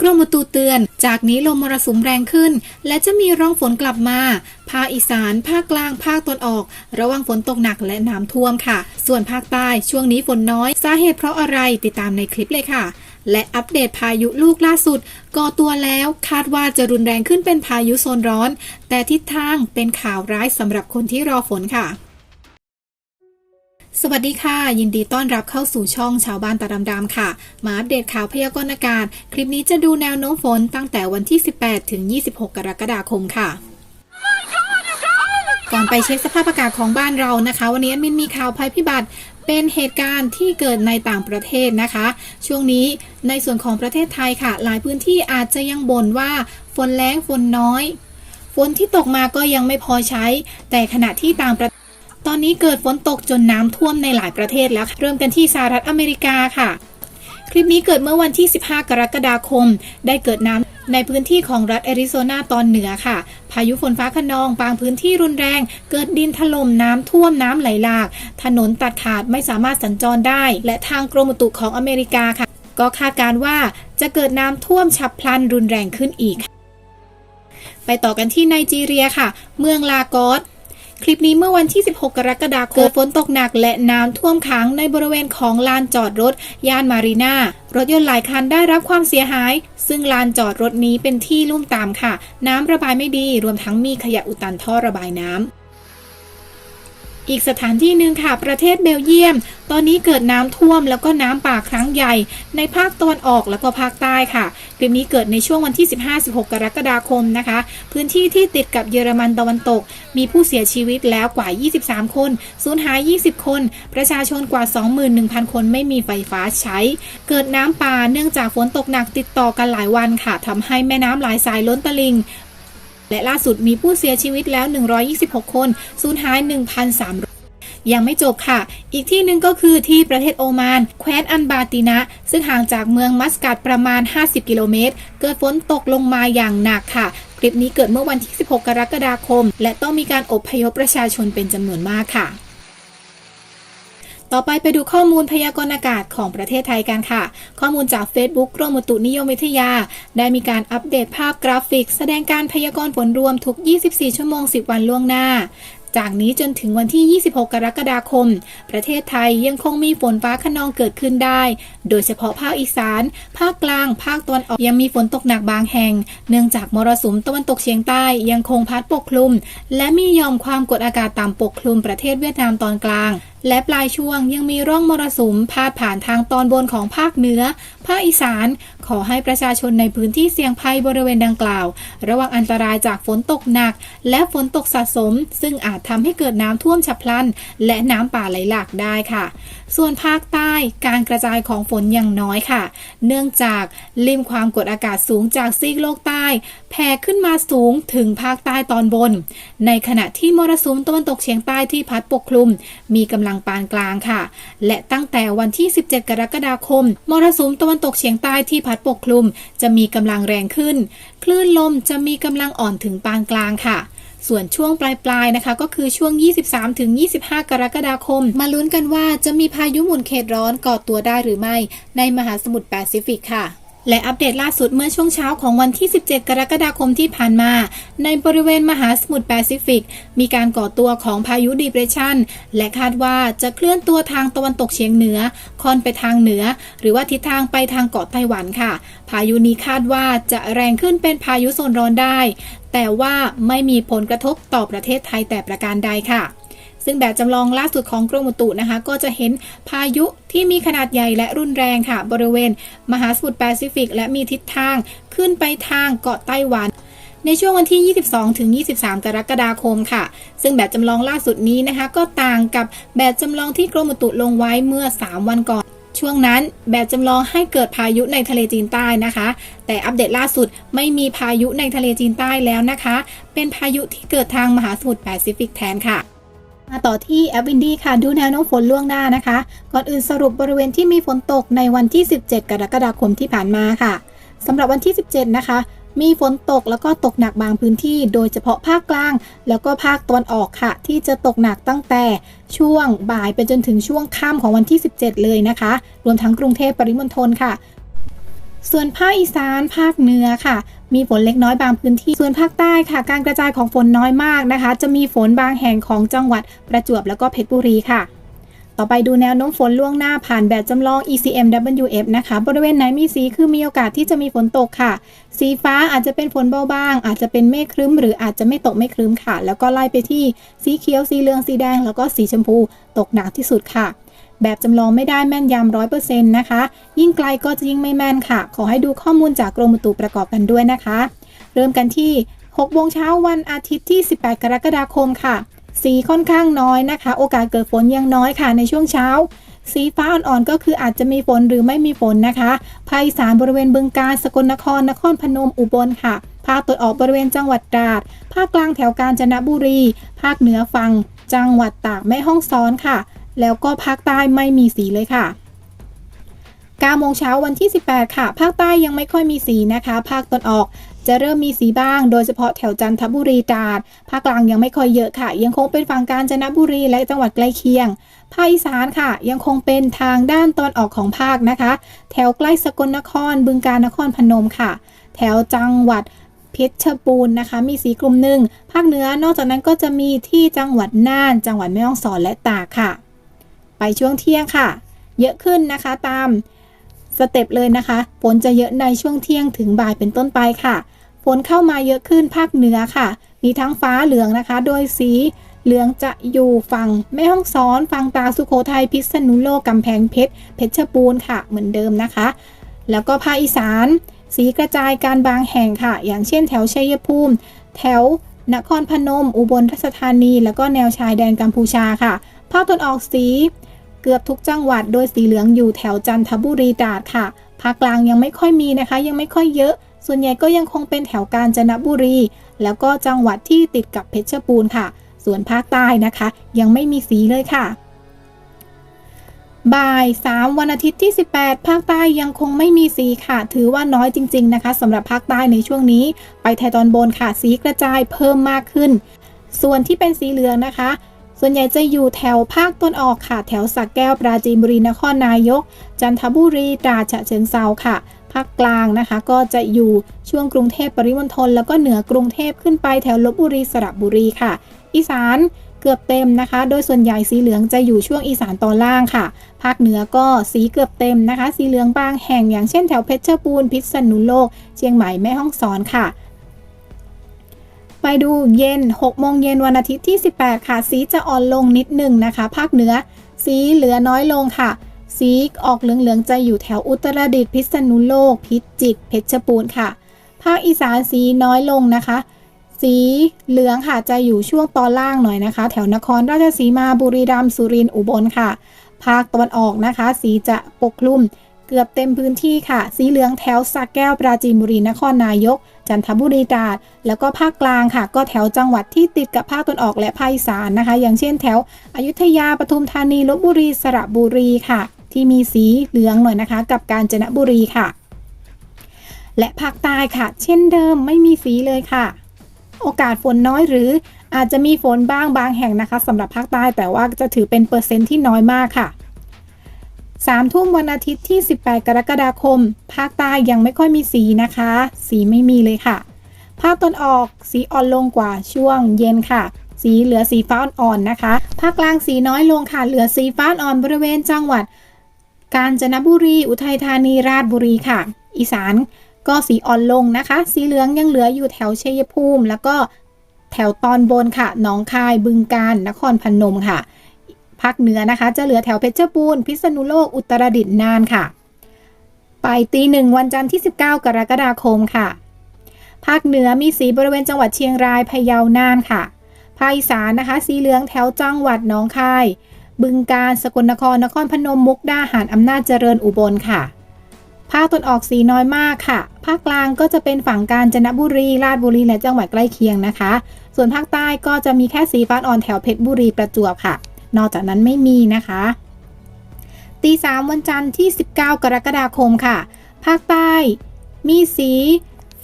กรมอุตุเตือน จากนี้ลมมรสุมแรงขึ้น และจะมีร่องฝนกลับมา ภาคอีสาน ภาคกลาง ภาคตะวันออก ระวังฝนตกหนักและน้ำท่วมค่ะ ส่วนภาคใต้ช่วงนี้ฝนน้อย สาเหตุเพราะอะไรติดตามในคลิปเลยค่ะ และอัปเดตพายุลูกล่าสุดก่อตัวแล้วคาดว่าจะรุนแรงขึ้นเป็นพายุโซนร้อน แต่ทิศทางเป็นข่าวร้ายสำหรับคนที่รอฝนค่ะ สวัสดีค่ะ ยินดีต้อนรับเข้าสู่ช่องชาวบ้านตาดำๆค่ะ มาอัปเดตข่าวพยากรณ์อากาศ คลิปนี้จะดูแนวโน้มฝนตั้งแต่วันที่ 18 ถึง 26 กรกฎาคมค่ะ ก่อนไปเช็คสภาพอากาศของบ้านเรานะคะ วันนี้มินมีข่าวภัยพิบัติเป็นเหตุการณ์ที่เกิดในต่างประเทศนะคะ ช่วงนี้ในส่วนของประเทศไทยค่ะ หลายพื้นที่อาจจะยังบ่นว่าฝนแรงฝนน้อย ฝนที่ตกมาก็ยังไม่พอใช้ แต่ขณะที่ต่างประเทศ ตอนนี้เกิดฝนตกจนน้ำท่วมในหลายประเทศแล้วค่ะเริ่มกันที่สหรัฐอเมริกาค่ะ คลิปนี้เกิดเมื่อวันที่ 15 กรกฎาคม ได้เกิดน้ำในพื้นที่ของรัฐแอริโซนาตอนเหนือค่ะ พายุฝนฟ้าคะนองบางพื้นที่รุนแรง เกิดดินถล่มน้ำท่วมน้ำไหลหลาก ถนนตัดขาดไม่สามารถสัญจรได้ และทางกรมอุตุของอเมริกาค่ะ ก็คาดการณ์ว่าจะเกิดน้ำท่วมฉับพลันรุนแรงขึ้นอีก ไปต่อกันที่ไนจีเรียค่ะ เมืองลากอส คลิปนี้เมื่อวันที่ 16 กรกฎาคมเกิดฝนตกหนักและน้ำท่วมขังในบริเวณของลานจอดรถ ย่านมารีนารถยนต์หลายคันได้รับความเสียหาย ซึ่งลานจอดรถนี้เป็นที่ลุ่มตามค่ะ น้ำระบายไม่ดี รวมทั้งมีขยะอุดตันท่อระบายน้ำ อีกสถานที่หนึ่งค่ะประเทศเบลเยียม ตอนนี้เกิดน้ำท่วมแล้วก็น้ำป่าครั้งใหญ่ ในภาคตะวันออกแล้วก็ภาคใต้ค่ะคลิปนี้เกิดในช่วงวันที่ 15-16 กรกฎาคมนะคะ พื้นที่ที่ติดกับเยอรมันตะวันตก มีผู้เสียชีวิตแล้วกว่า 23 คน สูญหาย 20 คน ประชาชนกว่า 21,000 คนไม่มีไฟฟ้าใช้ เกิดน้ำป่าเนื่องจากฝนตกหนักติดต่อกันหลายวันค่ะทำให้แม่น้ำหลายสายล้นตลิ่ง และล่าสุดมีผู้เสียชีวิตแล้ว 126 คนสูญหาย 1,300ยังไม่จบค่ะ อีกที่หนึ่งก็คือที่ประเทศโอมาน แคว้นอันบาตินะ ซึ่งห่างจากเมืองมัสกัดประมาณ 50 กิโลเมตร เกิดฝนตกลงมาอย่างหนักค่ะ คลิปนี้เกิดเมื่อวันที่ 16 กรกฎาคม และต้องมีการอบพยพประชาชนเป็นจำนวนมากค่ะ ต่อไปไปดูข้อมูลพยากรณ์อากาศของประเทศไทยกันค่ะ ข้อมูลจาก Facebook กรมอุตุนิยมวิทยา ได้มีการอัปเดตภาพกราฟิก แสดงการพยากรณ์ฝนรวมทุก 24 ชั่วโมง 10 วันล่วงหน้าจากนี้จนถึงวันที่ 26 กรกฎาคม ประเทศไทยยังคงมีฝนฟ้าคะนองเกิดขึ้นได้ โดยเฉพาะภาคอีสาน ภาคกลาง ภาคตะวันออกยังมีฝนตกหนักบางแห่ง เนื่องจากมรสุมตะวันตกเฉียงใต้ยังคงพัดปกคลุม และมียอมความกดอากาศต่ำปกคลุมประเทศเวียดนามตอนกลางและปลายช่วงยังมีร่องมรสุมพาดผ่านทางตอนบนของภาคเหนือ ภาคอีสาน ขอให้ประชาชนในพื้นที่เสี่ยงภัยบริเวณดังกล่าว ระวังอันตรายจากฝนตกหนัก และฝนตกสะสม ซึ่งอาจทำให้เกิดน้ำท่วมฉับพลัน และน้ำป่าไหลหลากได้ค่ะ ส่วนภาคใต้การกระจายของฝนย่างน้อยค่ะ เนื่องจากริมความกดอากาศสูงจากซีกโลกใต้แผ่ขึ้นมาสูงถึงภาคใต้ตอนบน ในขณะที่มรสุมตะวันตกเฉียงใต้ที่พัดปกคลุม มีกำลังลังปานกลางค่ะ และตั้งแต่วันที่ 17 กรกฎาคม มรสุมตะวันตกเฉียงใต้ที่พัดปกคลุม จะมีกำลังแรงขึ้น คลื่นลมจะมีกำลังอ่อนถึงปานกลางค่ะส่วนช่วงปลายๆนะคะ ก็คือช่วง 23ถึง25 กรกฎาคม มาลุ้นกันว่าจะมีพายุหมุนเขตร้อนก่อตัวได้หรือไม่ในมหาสมุทรแปซิฟิกค่ะ และอัปเดตล่าสุดเมื่อช่วงเช้าของวันที่ 17 กรกฎาคมที่ผ่านมา ในบริเวณมหาสมุทรแปซิฟิก มีการก่อตัวของพายุดีเพรสชันและคาดว่าจะเคลื่อนตัวทางตะวันตกเฉียงเหนือค่อนไปทางเหนือ หรือว่าทิศทางไปทางเกาะไต้หวันค่ะ พายุนี้คาดว่าจะแรงขึ้นเป็นพายุโซนร้อนได้ แต่ว่าไม่มีผลกระทบต่อประเทศไทยแต่ประการใดค่ะ ซึ่งแบบจำลองล่าสุดของกรมอุตุนะคะ ก็จะเห็นพายุที่มีขนาดใหญ่และรุนแรงค่ะ บริเวณ มหาสมุทรแปซิฟิก และมีทิศทางขึ้นไปทางเกาะไต้หวันในช่วงวันที่ 22 ถึง 23 กรกฎาคมค่ะ ซึ่งแบบจำลองล่าสุดนี้นะคะ ก็ต่างกับแบบจำลองที่กรมอุตุลงไว้เมื่อ 3 วันก่อน ช่วงนั้นแบบจำลองให้เกิดพายุในทะเลจีนใต้นะคะ แต่อัปเดตล่าสุดไม่มีพายุในทะเลจีนใต้แล้วนะคะ เป็นพายุที่เกิดทางมหาสมุทรแปซิฟิกแทนค่ะ มาต่อที่แอปวินดี้ค่ะดูแนวโน้มฝนล่วงหน้านะคะ ก่อนอื่นสรุปบริเวณที่มีฝนตกในวันที่ 17 กรกฎาคมที่ผ่านมาค่ะสำหรับวันที่ 17 นะคะ มีฝนตกแล้วก็ตกหนักบางพื้นที่ โดยเฉพาะภาคกลาง แล้วก็ภาคตะวันออกค่ะ ที่จะตกหนักตั้งแต่ช่วงบ่ายไปจนถึงช่วงค่ำของวันที่ 17 เลยนะคะ รวมทั้งกรุงเทพปริมณฑลค่ะ ส่วนภาคอีสานภาคเหนือค่ะ มีฝนเล็กน้อยบางพื้นที่ ส่วนภาคใต้ค่ะ การกระจายของฝนน้อยมากนะคะ จะมีฝนบางแห่งของจังหวัดประจวบแล้วก็เพชรบุรีค่ะ ต่อไปดูแนวโน้มฝนล่วงหน้าผ่านแบบจำลอง ECMWF นะคะ บริเวณไหนมีสีคือมีโอกาสที่จะมีฝนตกค่ะ สีฟ้าอาจจะเป็นฝนเบาบาง อาจจะเป็นเมฆครึ้ม หรืออาจจะไม่ตกไม่ครึ้มค่ะ แล้วก็ไล่ไปที่สีเขียว สีเหลือง สีแดง แล้วก็สีชมพู ตกหนักที่สุดค่ะ แบบจำลองไม่ได้แม่นยำร้อยเปอร์เซ็นต์นะคะ ยิ่งไกลก็จะยิ่งไม่แม่นค่ะ ขอให้ดูข้อมูลจากกรมอุตุประกอบกันด้วยนะคะ เริ่มกันที่6โมงเช้าวันอาทิตย์ที่ 18 กรกฎาคมค่ะ สีค่อนข้างน้อยนะคะ โอกาสเกิดฝนยังน้อยค่ะในช่วงเช้า สีฟ้าอ่อนๆก็คืออาจจะมีฝนหรือไม่มีฝนนะคะภาคอีสานบริเวณบึงกาฬสกลนครนครพนมอุบลค่ะภาคตะวันออกบริเวณจังหวัดตราด ภาคกลางแถวกาญจนบุรี ภาคเหนือฝั่งจังหวัดตากแม่ฮ่องซ้อนค่ะ แล้วก็ภาคใต้ไม่มีสีเลยค่ะ9โมงเช้าวันที่ 18 ค่ะ ภาคใต้ยังไม่ค่อยมีสีนะคะ ภาคตะวันออกจะเริ่มมีสีบ้าง โดยเฉพาะแถวจันทบุรีตราด ภาคกลางยังไม่ค่อยเยอะค่ะ ยังคงเป็นฝั่งกาญจนบุรีและจังหวัดใกล้เคียง ภาคอีสานค่ะ ยังคงเป็นทางด้านตอนออกของภาคนะคะ แถวใกล้สกลนคร บึงกาฬนครพนมค่ะ แถวจังหวัดเพชรบูรณ์นะคะ มีสีกลุ่มหนึ่ง ภาคเหนือนอกจากนั้นก็จะมีที่จังหวัดน่าน จังหวัดแม่ฮ่องสอนและตากค่ะ ไปช่วงเที่ยงค่ะ เยอะขึ้นนะคะตามสเต็ปเลยนะคะฝนจะเยอะในช่วงเที่ยงถึงบ่ายเป็นต้นไปค่ะฝนเข้ามาเยอะขึ้นภาคเหนือค่ะ มีทั้งฟ้าเหลืองนะคะ โดยสีเหลืองจะอยู่ฝั่งแม่ฮ่องสอนฝั่งตาสุโขทัยพิษณุโลกกำแพงเพชรเพชรบูรณ์ค่ะ เหมือนเดิมนะคะ แล้วก็ภาคอีสาน สีกระจายการบางแห่งค่ะ อย่างเช่นแถวชัยภูมิ แถวนครพนม อุบลราชธานี แล้วก็แนวชายแดนกัมพูชาค่ะ ภาคตะวันออกสี เกือบทุกจังหวัดโดยสีเหลืองอยู่แถวจันทบุรีตราดค่ะ ภาคกลางยังไม่ค่อยมีนะคะ ยังไม่ค่อยเยอะ ส่วนใหญ่ก็ยังคงเป็นแถวกาญจนบุรี แล้วก็จังหวัดที่ติดกับเพชรบูรณ์ค่ะ ส่วนภาคใต้นะคะ ยังไม่มีสีเลยค่ะ บ่าย 3 วันอาทิตย์ที่ 18 ภาคใต้ยังคงไม่มีสีค่ะ ถือว่าน้อยจริง ๆ นะคะสำหรับภาคใต้ในช่วงนี้ ไปไทยตอนบนค่ะ สีกระจายเพิ่มมากขึ้น ส่วนที่เป็นสีเหลืองนะคะ ส่วนใหญ่จะอยู่แถวภาคต้นออกค่ะ แถวสักแก้วปราจีนบุรีนครนายก จันทบุรีตราดฉะเชิงเซาค่ะ ภาคกลางนะคะ ก็จะอยู่ช่วงกรุงเทพปริมณฑลแล้วก็เหนือกรุงเทพขึ้นไปแถวลบบุรีสระบุรีค่ะ อีสานเกือบเต็มนะคะ โดยส่วนใหญ่สีเหลืองจะอยู่ช่วงอีสานตอนล่างค่ะ ภาคเหนือก็สีเกือบเต็มนะคะ สีเหลืองบางแห่งอย่างเช่นแถวเพชรบูรณ์พิษณุโลก เชียงใหม่แม่ฮ่องสอนค่ะ ไปดูเย็น 6 โมงเย็นวันอาทิตย์ที่ 18 ค่ะ สีจะอ่อนลงนิดหนึ่งนะคะ ภาคเหนือ สีเหลือน้อยลงค่ะ สีออกเหลืองๆ จะอยู่แถวอุตรดิตถ์พิษณุโลก พิจิตรเพชรบูรณ์ค่ะ ภาคอีสานสีน้อยลงนะคะ สีเหลืองค่ะจะอยู่ช่วงตอนล่างหน่อยนะคะ แถวนครราชสีมาบุรีรัมย์สุรินทร์อุบลค่ะ ภาคตะวันออกนะคะ สีจะปกคลุมเกือบเต็มพื้นที่ค่ะ สีเหลืองแถวสักแก้วปราจีนบุรีนครนายก จันทบุรีตราดแล้วก็ภาคกลางค่ะ ก็แถวจังหวัดที่ติดกับภาคตะวันออกและภาคอีสานนะคะ อย่างเช่นแถวอยุธยาปทุมธานีลบบุรีสระบุรีค่ะ ที่มีสีเหลืองหน่อยนะคะ กับกาญจนบุรีค่ะ และภาคใต้ค่ะ เช่นเดิมไม่มีสีเลยค่ะ โอกาสฝนน้อยหรืออาจจะมีฝนบ้างบางแห่งนะคะสำหรับภาคใต้แต่ว่าจะถือเป็นเปอร์เซ็นต์ที่น้อยมากค่ะ 3ทุ่มวันอาทิตย์ที่ 18 กรกฎาคม ภาคใต้ยังไม่ค่อยมีสีนะคะ สีไม่มีเลยค่ะ ภาคตะวันออกสีอ่อนลงกว่าช่วงเย็นค่ะ สีเหลือสีฟ้าอ่อนๆนะคะ ภาคกลางสีน้อยลงค่ะ เหลือสีฟ้าอ่อนบริเวณจังหวัด กาญจนบุรี อุทัยธานี ราชบุรีค่ะ อีสานก็สีอ่อนลงนะคะ สีเหลืองยังเหลืออยู่แถวชัยภูมิ แล้วก็แถวตอนบนค่ะ หนองคาย บึงกาฬ นครพนมค่ะ ภาคเหนือนะคะ จะเหลือแถวเพชรบูรณ์พิษณุโลกอุตรดิตถ์น่านค่ะ ไปตีหนึ่งวันจันทร์ที่ 19 กรกฎาคมค่ะ ภาคเหนือมีสีบริเวณจังหวัดเชียงรายพะเยาน่านค่ะ ภาคอีสานนะคะ สีเหลืองแถวจังหวัดหนองคาย บึงกาฬสกลนครนครพนมมุกดาหารอำนาจเจริญอุบลค่ะภาคตนออกสีน้อยมากค่ะ ภาคกลางก็จะเป็นฝั่งกาญจนบุรี ราชบุรี และจังหวัดใกล้เคียงนะคะ ส่วนภาคใต้ก็จะมีแค่สีฟ้าอ่อนแถวเพชรบุรีประจวบค่ะ นอกจากนั้นไม่มีนะคะ ตีสามวันจันทร์ที่ 19 กรกฎาคมค่ะ ภาคใต้ มีสี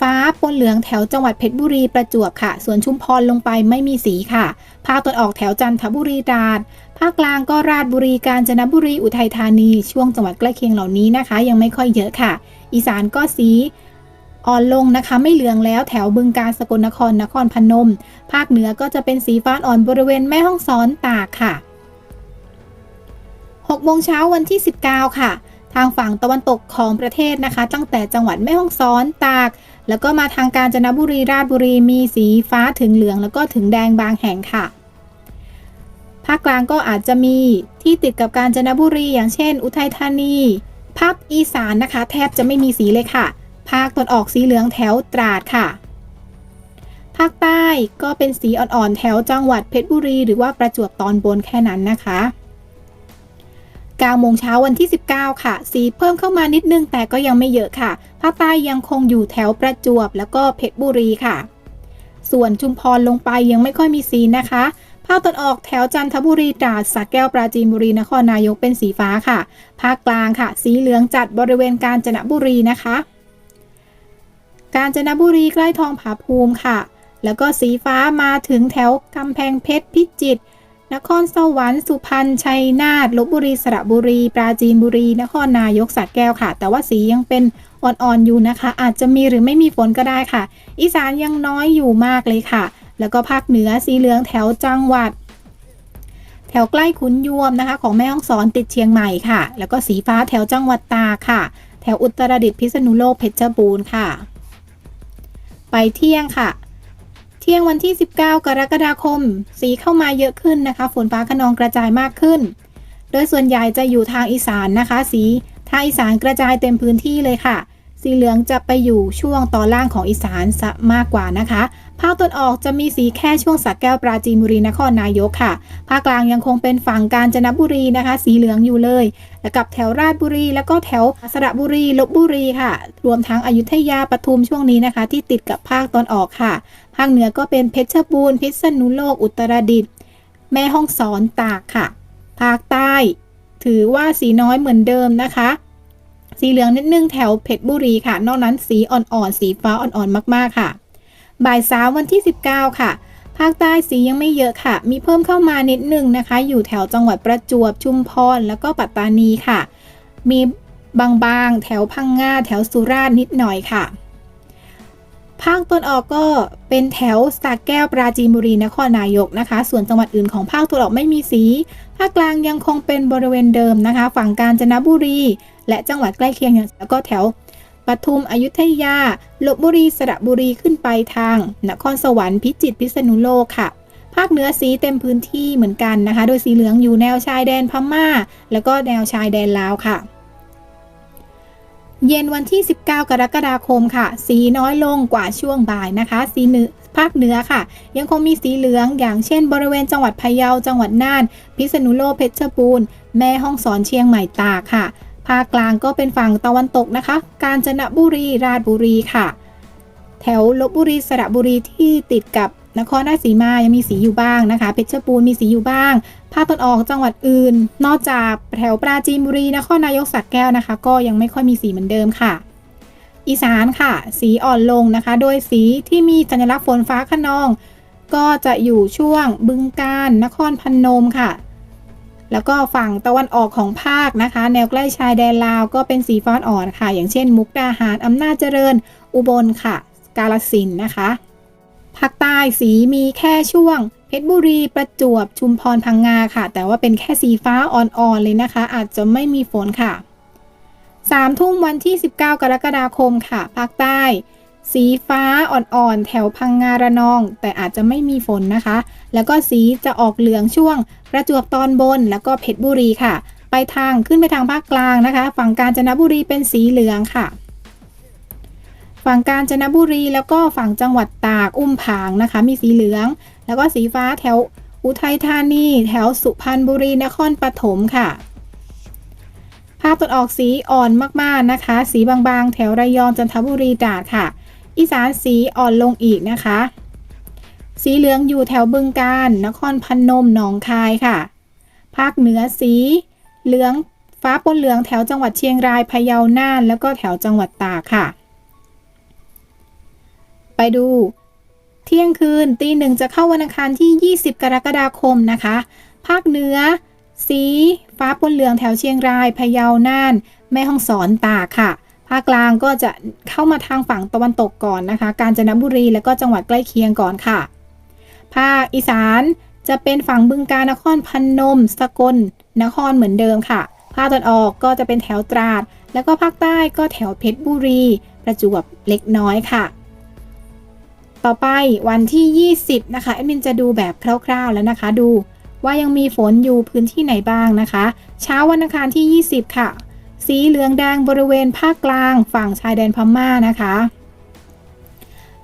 ฟ้าปนเหลืองแถวจังหวัดเพชรบุรีประจวบค่ะ ส่วนชุมพรลงไปไม่มีสีค่ะ ภาคตะวันออกแถวจันทบุรีตราด ภาคกลางก็ราชบุรีกาญจนบุรีอุทัยธานีช่วงจังหวัดใกล้เคียงเหล่านี้นะคะ ยังไม่ค่อยเยอะค่ะ อีสานก็สีอ่อนลงนะคะ ไม่เหลืองแล้วแถวบึงกาฬสกลนครนครพนม ภาคเหนือก็จะเป็นสีฟ้าอ่อนบริเวณแม่ฮ่องสอนตากค่ะ 6โมงเช้าวันที่ 19 ค่ะ ทางฝั่งตะวันตกของประเทศนะคะ ตั้งแต่จังหวัดแม่ฮ่องสอนตาก แล้วก็มาทางกาญจนบุรีราชบุรีมีสีฟ้าถึงเหลือง แล้วก็ถึงแดงบางแห่งค่ะภาคกลางก็อาจจะมีที่ติดกับกาญจนบุรีอย่างเช่น อุทัยธานีภาคอีสานนะคะ แทบจะไม่มีสีเลยค่ะ ภาคตะวันออกสีเหลืองแถวตราดค่ะ ภาคใต้ก็เป็นสีอ่อนๆแถวจังหวัดเพชรบุรี หรือว่าประจวบตอนบนแค่นั้นนะคะ 9โมงเช้าวันที่ 19 ค่ะ สีเพิ่มเข้ามานิดนึงแต่ก็ยังไม่เยอะค่ะ ภาคใต้ยังคงอยู่แถวประจวบแล้วก็เพชรบุรีค่ะ ส่วนชุมพรลงไปยังไม่ค่อยมีสีนะคะ ภาคตอนออกแถวจันทบุรีตราดสระแก้วปราจีนบุรีนครนายกเป็นสีฟ้าค่ะ ภาคกลางค่ะ สีเหลืองจัดบริเวณกาญจนบุรีนะคะ กาญจนบุรีใกล้ทองผาภูมิค่ะ แล้วก็สีฟ้ามาถึงแถวกำแพงเพชรพิจิตร นครสวรรค์สุพรรณชัยนาทลบบุรีสระบุรี ปราจีนบุรี นครนายกสระแก้วค่ะ แต่ว่าสียังเป็นอ่อนๆอยู่นะคะ อาจจะมีหรือไม่มีฝนก็ได้ค่ะ อีสานยังน้อยอยู่มากเลยค่ะ แล้วก็ภาคเหนือสีเหลืองแถวจังหวัด แถวใกล้ขุนยวมนะคะ ของแม่ฮ่องสอนติดเชียงใหม่ค่ะ แล้วก็สีฟ้าแถวจังหวัดตาค่ะ แถวอุตรดิตถ์พิษณุโลกเพชรบูรณ์ค่ะ ไปเที่ยงค่ะ ที่ยงวันที่ 19 กรกฎาคม สีเข้ามาเยอะขึ้นนะคะ ฝนฟ้าขนองกระจายมากขึ้น โดยส่วนใหญ่จะอยู่ทางอีสานนะคะ สีทางอีสานกระจายเต็มพื้นที่เลยค่ะ สีเหลืองจะไปอยู่ช่วงตอนล่างของอีสานซะมากกว่านะคะ ภาคตะวันออกจะมีสีแค่ช่วงสักแก้วปราจีนบุรีนครนายกค่ะ ภาคกลางยังคงเป็นฝั่งกาญจนบุรีนะคะ สีเหลืองอยู่เลย และกับแถวราชบุรี แล้วก็แถวสระบุรีลบบุรีค่ะ รวมทั้งอยุธยาปทุมช่วงนี้นะคะ ที่ติดกับภาคตอนออกค่ะ ภาคเหนือก็เป็นเพชรบูรณ์พิษณุโลกอุตรดิตถ์แม่ฮ่องสอนตากค่ะ ภาคใต้ ถือว่าสีน้อยเหมือนเดิมนะคะ สีเหลืองนิดนึงแถวเพชรบุรีค่ะ นอกนั้นสีอ่อนๆสีฟ้าอ่อนๆมากๆค่ะ บ่ายสามวันที่ 19 ค่ะ ภาคใต้สียังไม่เยอะค่ะ มีเพิ่มเข้ามานิดนึงนะคะ อยู่แถวจังหวัดประจวบชุมพรแล้วก็ปัตตานีค่ะ มีบางๆ แถวพังงาแถวสุราษฎร์นิดหน่อยค่ะ ภาคตนออกก็เป็นแถวสากแก้วปราจีนบุรีนครนายกนะคะ ส่วนจังหวัดอื่นของภาคตะวันออกไม่มีสี ภาคกลางยังคงเป็นบริเวณเดิมนะคะ ฝั่งกาญจนบุรี และจังหวัดใกล้เคียงอย่างแล้วก็แถวปทุมอยุธยาลบบุรีสระบุรีขึ้นไปทาง นครสวรรค์พิจิตรพิษณุโลกค่ะ ภาคเหนือสีเต็มพื้นที่เหมือนกันนะคะ โดยสีเหลืองอยู่แนวชายแดนพม่า แล้วก็แนวชายแดนลาวค่ะ เย็นวันที่ 19 กรกฎาคมค่ะ สีน้อยลงกว่าช่วงบ่ายนะคะ สีเนื้อภาคเหนือค่ะ ยังคงมีสีเหลืองอย่างเช่น บริเวณจังหวัดพะเยาจังหวัดน่าน พิษณุโลกเพชรบูรณ์แม่ฮ่องสอนเชียงใหม่ตากค่ะ ภาคกลางก็เป็นฝั่งตะวันตกนะคะ กาญจนบุรีราชบุรีค่ะ แถวลบบุรีสระบุรีที่ติดกับนครราชสีมายังมีสีอยู่บ้างนะคะ เพชรบูรณ์มีสีอยู่บ้าง ภาคตะวันออกจังหวัดอื่น นอกจากแถวปราจีนบุรีนครนายกสักแก้วนะคะ ก็ยังไม่ค่อยมีสีเหมือนเดิมค่ะ อีสานค่ะ สีอ่อนลงนะคะ โดยสีที่มีสัญลักษณ์ฝนฟ้าขนอง ก็จะอยู่ช่วงบึงกาฬนครพนมค่ะ แล้วก็ฝั่งตะวันออกของภาคนะคะ แนวใกล้ชายแดนลาวก็เป็นสีฟ้าอ่อนค่ะ อย่างเช่น มุกดาหารอำนาจเจริญ อุบลค่ะ กาลสินนะคะภาคใต้สีมีแค่ช่วง ชรบุรี ประจวบ ชุมพร พังงาค่ะ แต่ว่าเป็นแค่สีฟ้าอ่อนๆเลยนะคะ อาจจะไม่มีฝนค่ะ3ทุ่มวันที่ 19 กรกฎาคมค่ะ ภาคใต้ สีฟ้าอ่อนๆ แถวพังงาระนอง แต่อาจจะไม่มีฝนนะคะ แล้วก็สีจะออกเหลืองช่วง ประจวบตอนบน แล้วก็เพชรบุรีค่ะ ไปทางขึ้นไปทางภาคกลางนะคะ ฝั่งกาญจนบุรีเป็นสีเหลืองค่ะ ฝั่งกาญจนบุรีแล้วก็ฝั่งจังหวัดตาก อุ้มผางนะคะ มีสีเหลือง แล้วก็สีฟ้าแถวอุทัยธานี แถวสุพรรณบุรีนครปฐมค่ะ ภาพตัดออกสีอ่อนมากๆนะคะ สีบางๆ แถวระยองจันทบุรีตราดค่ะ อีสานสีอ่อนลงอีกนะคะ สีเหลืองอยู่แถวบึงกาฬนครพนมหนองคายค่ะ ภาคเหนือสีเหลืองฟ้าปนเหลืองแถวจังหวัดเชียงรายพะเยาน่าน แล้วก็แถวจังหวัดตากค่ะ ไปดู เที่ยงคืนตีหนึ่งจะเข้าวันอังคารที่ 20 กรกฎาคมนะคะ ภาคเหนือ สี ฟ้าปนเหลืองแถวเชียงราย พะเยา น่าน แม่ฮ่องสอนตากค่ะ ภาคกลางก็จะเข้ามาทางฝั่งตะวันตกก่อนนะคะ กาญจนบุรีและก็จังหวัดใกล้เคียงก่อนค่ะ ภาคอีสานจะเป็นฝั่งบึงกาฬนครพนม สกล นครเหมือนเดิมค่ะ ภาคตะวันออกก็จะเป็นแถวตราด แล้วก็ภาคใต้ก็แถวเพชรบุรี ประจวบเล็กน้อยค่ะ ต่อไปวันที่ 20 นะคะแอดมินจะดูแบบคร่าวๆแล้วนะคะ ดูว่ายังมีฝนอยู่พื้นที่ไหนบ้างนะคะ เช้าวันอังคารที่ 20 ค่ะ สีเหลืองแดงบริเวณภาคกลาง ฝั่งชายแดนพม่านะคะ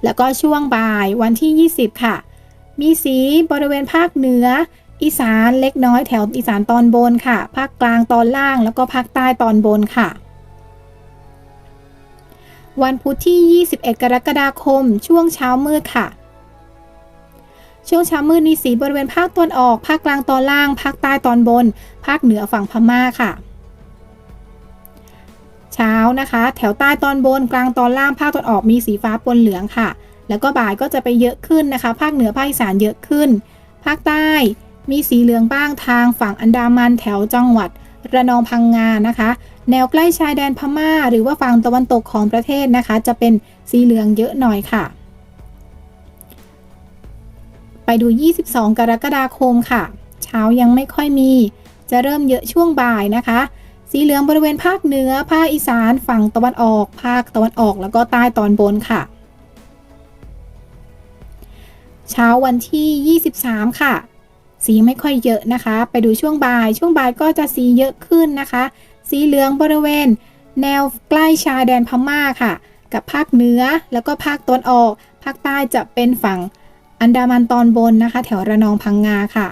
แล้วก็ช่วงบ่ายวันที่ 20 ค่ะ มีสีบริเวณภาคเหนือ อีสานเล็กน้อยแถวอีสานตอนบนค่ะ ภาคกลางตอนล่างแล้วก็ภาคใต้ตอนบนค่ะ วันพุธที่ 21 กรกฎาคม ช่วงเช้ามืดค่ะ ช่วงเช้ามืดมีสีบริเวณภาคตะวันออก ภาคกลางตอนล่าง ภาคใต้ตอนบน ภาคเหนือฝั่งพม่าค่ะ เช้านะคะ แถวใต้ตอนบนกลางตอนล่างภาคตะวันออกมีสีฟ้าปนเหลืองค่ะ แล้วก็บ่ายก็จะไปเยอะขึ้นนะคะ ภาคเหนือภาคอีสานเยอะขึ้น ภาคใต้มีสีเหลืองบ้างทางฝั่งอันดามันแถวจังหวัดระนองพังงานะคะ แนวใกล้ชายแดนพม่า หรือว่าฝั่งตะวันตกของประเทศนะคะ จะเป็นสีเหลืองเยอะหน่อยค่ะ ไปดู 22 กรกฎาคมค่ะ เช้ายังไม่ค่อยมี จะเริ่มเยอะช่วงบ่ายนะคะ สีเหลืองบริเวณภาคเหนือ ภาคอีสาน ฝั่งตะวันออก ภาคตะวันออกแล้วก็ใต้ตอนบนค่ะ เช้าวันที่ 23 ค่ะ สีไม่ค่อยเยอะนะคะ ไปดูช่วงบ่าย ช่วงบ่ายก็จะสีเยอะขึ้นนะคะ สีเหลืองบริเวณ แนวใกล้ชายแดนพม่าค่ะ กับภาคเหนือแล้วก็ภาคตะวันออก ภาคใต้จะเป็นฝั่งอันดามันตอนบนนะคะ แถวระนองพังงาค่ะ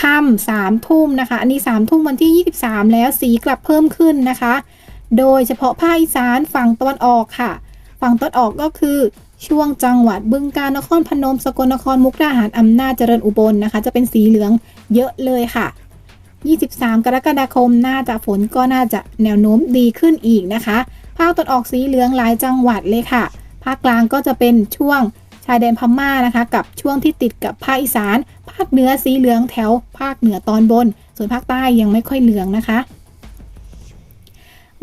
ค่ำสามทุ่มนะคะ อันนี้สามทุ่มวันที่ 23 แล้วสีกลับเพิ่มขึ้นนะคะ โดยเฉพาะภาคอีสานฝั่งตะวันออกค่ะ ฝั่งตะวันออกก็คือช่วงจังหวัดบึงกาฬนครพนม สกลนครมุกดาหารอำนาจเจริญอุบลนะคะ จะเป็นสีเหลืองเยอะเลยค่ะ 23 กรกฎาคม น่าจะฝนก็น่าจะแนวโน้มดีขึ้นอีกนะคะ ภาคตะวันออกสีเหลืองหลายจังหวัดเลยค่ะ ภาคกลางก็จะเป็นช่วงชายแดนพม่านะคะ กับช่วงที่ติดกับภาคอีสาน ภาคเหนือสีเหลืองแถว ภาคเหนือตอนบน ส่วนภาคใต้ยังไม่ค่อยเหลืองนะคะ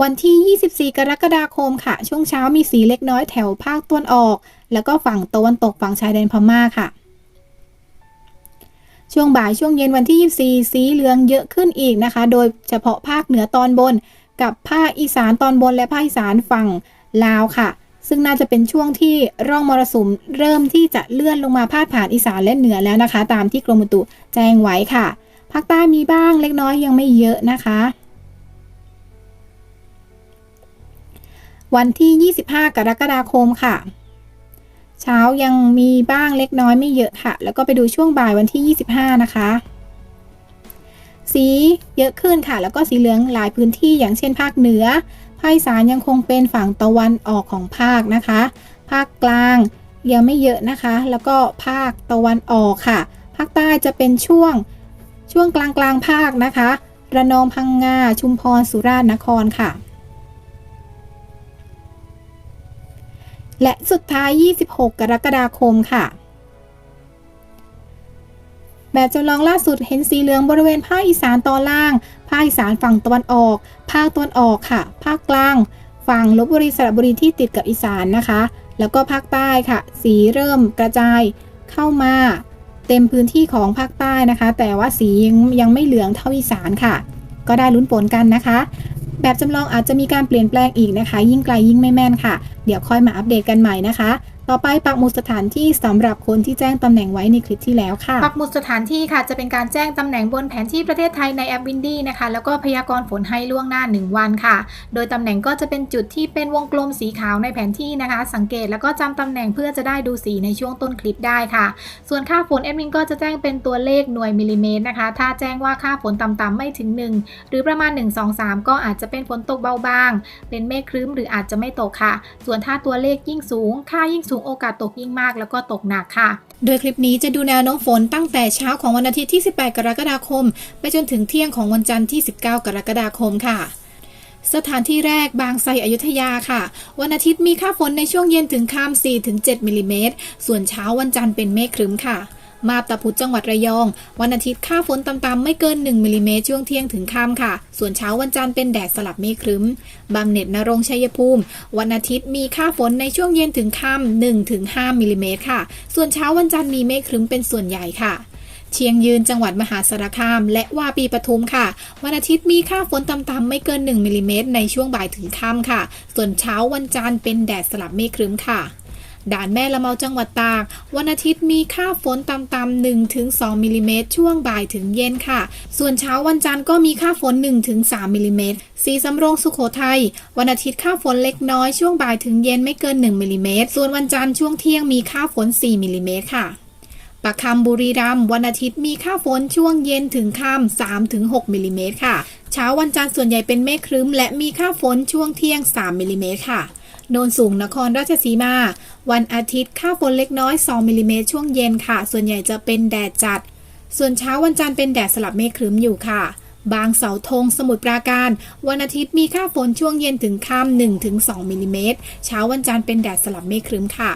วันที่ 24 กรกฎาคมค่ะ ช่วงเช้ามีสีเล็กน้อยแถวภาคตะวันออก แล้วก็ฝั่งตะวันตกฝั่งชายแดนพม่าค่ะ ช่วงบ่ายช่วงเย็นวันที่ 24 สีเหลืองเยอะขึ้นอีกนะคะ โดยเฉพาะภาคเหนือตอนบน กับภาคอีสานตอนบนและภาคอีสานฝั่งลาวค่ะ ซึ่งน่าจะเป็นช่วงที่ร่องมรสุมเริ่มที่จะเลื่อนลงมาพาดผ่านอีสานและเหนือแล้วนะคะ ตามที่กรมอุตุแจ้งไว้ค่ะ ภาคใต้มีบ้างเล็กน้อยยังไม่เยอะนะคะวันที่ 25 กรกฎาคมค่ะ เช้ายังมีบ้างเล็กน้อยไม่เยอะค่ะ แล้วก็ไปดูช่วงบ่ายวันที่ 25 นะคะ สีเยอะขึ้นค่ะ แล้วก็สีเหลืองหลายพื้นที่อย่างเช่นภาคเหนือ ภาคอีสานยังคงเป็นฝั่งตะวันออกของภาคนะคะ ภาคกลางยังไม่เยอะนะคะ แล้วก็ภาคตะวันออกค่ะ ภาคใต้จะเป็นช่วงช่วงกลางกลางภาคนะคะ ระนองพังงา ชุมพร สุราษฎร์นครค่ะ และสุดท้าย 26 กรกฎาคมค่ะ แบบจำลองล่าสุดเห็นสีเหลืองบริเวณภาคอีสานตอนล่าง ภาคอีสานฝั่งตะวันออก ภาคตะวันออกค่ะ ภาคกลาง ฝั่งลบบุรีสระบุรีที่ติดกับอีสานนะคะ แล้วก็ภาคใต้ค่ะ สีเริ่มกระจายเข้ามาเต็มพื้นที่ของภาคใต้นะคะ แต่ว่าสียังยังไม่เหลืองเท่าอีสานค่ะ ก็ได้ลุ้นผลกันนะคะ แบบจำลองอาจจะมีการเปลี่ยนแปลงอีกนะคะ ยิ่งไกลยิ่งไม่แม่นค่ะ เดี๋ยวค่อยมาอัปเดตกันใหม่นะคะ ต่อไปปักหมุดสถานที่สำหรับคนที่แจ้งตำแหน่งไว้ในคลิปที่แล้วค่ะ ปักหมุดสถานที่ค่ะจะเป็นการแจ้งตำแหน่งบนแผนที่ประเทศไทยในแอปวินดี้นะคะ แล้วก็พยากรณ์ฝนให้ล่วงหน้า 1 วันค่ะ โดยตำแหน่งก็จะเป็นจุดที่เป็นวงกลมสีขาวในแผนที่นะคะ สังเกตแล้วก็จำตำแหน่งเพื่อจะได้ดูสีในช่วงต้นคลิปได้ค่ะ ส่วนค่าฝนแอดมินก็จะแจ้งเป็นตัวเลขหน่วยมิลลิเมตรนะคะ ถ้าแจ้งว่าค่าฝนต่ำๆไม่ถึง 1 หรือประมาณ 1 2 3 ก็อาจจะเป็นฝนตกเบาบาง เป็นเมฆครึ้มหรืออาจจะไม่ตกค่ะ ส่วนถ้าตัวเลขยิ่งสูง ค่ายิ่งสูงโอกาสตกยิ่งมากแล้วก็ตกหนักค่ะ โดยคลิปนี้จะดูแนวโน้มฝนตั้งแต่เช้าของวันอาทิตย์ที่ 18 กรกฎาคม ไปจนถึงเที่ยงของวันจันทร์ที่ 19 กรกฎาคมค่ะสถานที่แรกบางไทรอยุธยาค่ะ วันอาทิตย์มีค่าฝนในช่วงเย็นถึงค่ำ4-7มิลลิเมตร ส่วนเช้าวันจันทร์เป็นเมฆครึ้มค่ะ มาบตาพุธจังหวัดระยอง วันอาทิตย์ค่าฝนต่ำๆไม่เกิน 1มิลลิเมตรช่วงเที่ยงถึงค่ำค่ะ ส่วนเช้าวันจันทร์เป็นแดดสลับเมฆครึ้มบำเน็จนรงชัยภูมิ วันอาทิตย์มีค่าฝนในช่วงเย็นถึงค่ำ1ถึง5มิลลิเมตรค่ะ ส่วนเช้าวันจันทร์มีเมฆครึ้มเป็นส่วนใหญ่ค่ะเชียงยืนจังหวัดมหาสารคาม และวาปีปทุมค่ะ วันอาทิตย์มีค่าฝนต่ำๆไม่เกิน 1มิลลิเมตรในช่วงบ่ายถึงค่ำค่ะ ส่วนเช้าวันจันทร์เป็นแดดสลับเมฆครึ้มค่ะ ด่านแม่ละเมาจังหวัดตาก วันอาทิตย์มีค่าฝนต่ำๆ1ถึง2มิลลิเมตรช่วงบ่ายถึงเย็นค่ะ ส่วนเช้าวันจันทร์ก็มีค่าฝน1ถึง3มิลลิเมตรสีสำโรงสุขโขทัยวันอาทิตย์ค่าฝนเล็กน้อยช่วงบ่ายถึงเย็นไม่เกิน 1มิลลิเมตรส่วนวันจันทร์ช่วงเที่ยงมีค่าฝน 4มิลลิเมตรค่ะปากคำบุรีรัมย์วันอาทิตย์มีค่าฝนช่วงเย็นถึงค่ำ3ถึง6มิลลิเมตรค่ะ เช้าวันจันทร์ส่วนใหญ่เป็นเมฆครึ้ม และมีค่าฝนช่วงเที่ยง 3มิลลิเมตรค่ะ โนนสูงนครราชสีมา วันอาทิตย์ค่าฝนเล็กน้อย 2มิลลิเมตรช่วงเย็นค่ะ ส่วนใหญ่จะเป็นแดดจัด ส่วนเช้าวันจันทร์เป็นแดดสลับเมฆครึ้มอยู่ค่ะ บางเสาธงสมุทรปราการ วันอาทิตย์มีค่าฝนช่วงเย็นถึงค่ำ1ถึง2มิลลิเมตรเช้าวันจันทร์เป็นแดดสลับเมฆครึ้มค่ะ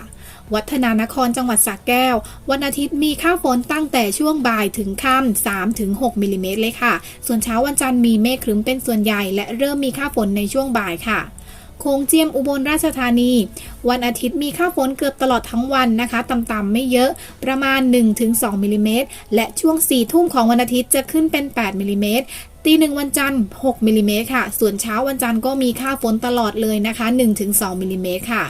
วัฒนานครจังหวัดสระแก้ว วันอาทิตย์มีค่าฝนตั้งแต่ช่วงบ่ายถึงค่ำ3ถึง6มิลลิเมตรเลยค่ะ ส่วนเช้าวันจันทร์มีเมฆครึ้มเป็นส่วนใหญ่ และเริ่มมีค่าฝนในช่วงบ่ายค่ะ โคงเจียมอุบลราชธานี วันอาทิตย์มีค่าฝนเกือบตลอดทั้งวันนะคะต่ำๆไม่เยอะประมาณ 1-2มิลลิเมตรและช่วง 4 ทุ่มของวันอาทิตย์จะขึ้นเป็น 8มิลลิเมตรตีหนึ่งวันจันทร์6มิลลิเมตรค่ะ ส่วนเช้าวันจันทร์ก็มีค่าฝนตลอดเลยนะคะ 1-2มิลลิเมตรค่ะ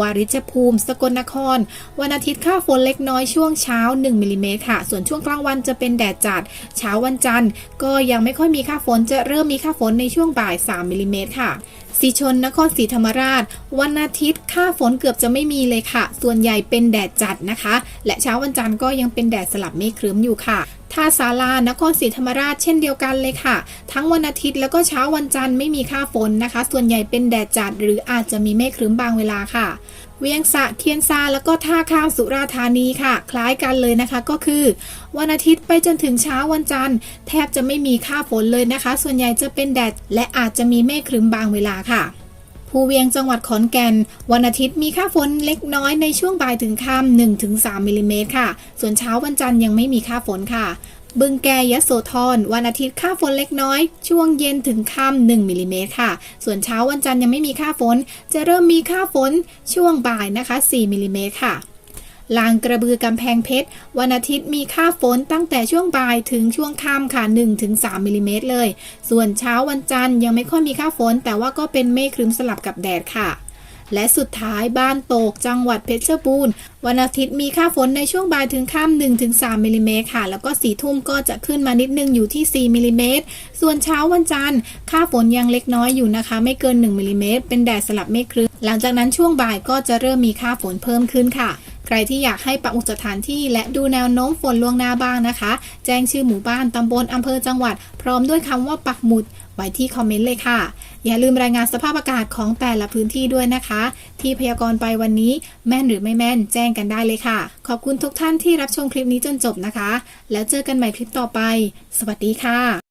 วาริชภูมิ สกลนคร วันอาทิตย์ค่าฝนเล็กน้อยช่วงเช้า 1มิลลิเมตรค่ะ ส่วนช่วงกลางวันจะเป็นแดดจัด เช้าวันจันทร์ ก็ยังไม่ค่อยมีค่าฝนจะเริ่มมีค่าฝนในช่วงบ่าย 3มิลลิเมตรค่ะสีชนนครศรีธรรมราช วันอาทิตย์ค่าฝนเกือบจะไม่มีเลยค่ะ ส่วนใหญ่เป็นแดดจัดนะคะ และเช้าวันจันทร์ก็ยังเป็นแดดสลับเมฆครึ้มอยู่ค่ะ ท่าสารานครศรีธรรมราชเช่นเดียวกันเลยค่ะ ทั้งวันอาทิตย์แล้วก็เช้าวันจันทร์ไม่มีค่าฝนนะคะ ส่วนใหญ่เป็นแดดจัดหรืออาจจะมีเมฆครึ้มบางเวลาค่ะ เวียงสะเทียนซาแล้วก็ท่าข้ามสุราธานีค่ะ คล้ายกันเลยนะคะก็คือ วันอาทิตย์ไปจนถึงเช้าวันจันทร์ แทบจะไม่มีค่าฝนเลยนะคะ ส่วนใหญ่จะเป็นแดดและอาจจะมีเมฆครึ้มบางเวลาค่ะ ภูเวียงจังหวัดขอนแก่น วันอาทิตย์มีค่าฝนเล็กน้อยในช่วงบ่ายถึงค่ำ1-3มิลลิเมตรค่ะ ส่วนเช้าวันจันทร์ยังไม่มีค่าฝนค่ะบึงแกยะโสธรวันอาทิตย์ค่าฝนเล็กน้อย ช่วงเย็นถึงค่ำ1มิลลิเมตรค่ะ ส่วนเช้าวันจันทร์ยังไม่มีค่าฝน จะเริ่มมีค่าฝนช่วงบ่ายนะคะ 4มิลลิเมตรค่ะ ลางกระบือกำแพงเพชร วันอาทิตย์มีค่าฝนตั้งแต่ช่วงบ่ายถึงช่วงค่ำค่ะ 1-3มิลลิเมตรเลย ส่วนเช้าวันจันทร์ยังไม่ค่อยมีค่าฝน แต่ว่าก็เป็นเมฆครึ้มสลับกับแดดค่ะและสุดท้ายบ้านโตกจังหวัดเพชรบูรณ์ วันอาทิตย์มีค่าฝนในช่วงบ่ายถึงค่ำ1-3มิลลิเมตรค่ะ แล้วก็สี่ทุ่มก็จะขึ้นมานิดนึงอยู่ที่ 4มิลลิเมตรส่วนเช้าวันจันทร์ ค่าฝนยังเล็กน้อยอยู่นะคะ ไม่เกิน 1มิลลิเมตรเป็นแดดสลับเมฆครึ้มหลังจากนั้นช่วงบ่ายก็จะเริ่มมีค่าฝนเพิ่มขึ้นค่ะ ใครที่อยากให้ปักหมุดสถานที่และดูแนวโน้มฝนล่วงหน้าบ้างนะคะ แจ้งชื่อหมู่บ้านตำบลอำเภอจังหวัด พร้อมด้วยคำว่าปักหมุดไว้ที่คอมเมนต์เลยค่ะ อย่าลืมรายงานสภาพอากาศของแต่ละพื้นที่ด้วยนะคะ ที่พยากรณ์ไปวันนี้แม่นหรือไม่แม่นแจ้งกันได้เลยค่ะ ขอบคุณทุกท่านที่รับชมคลิปนี้จนจบนะคะ แล้วเจอกันใหม่คลิปต่อไป สวัสดีค่ะ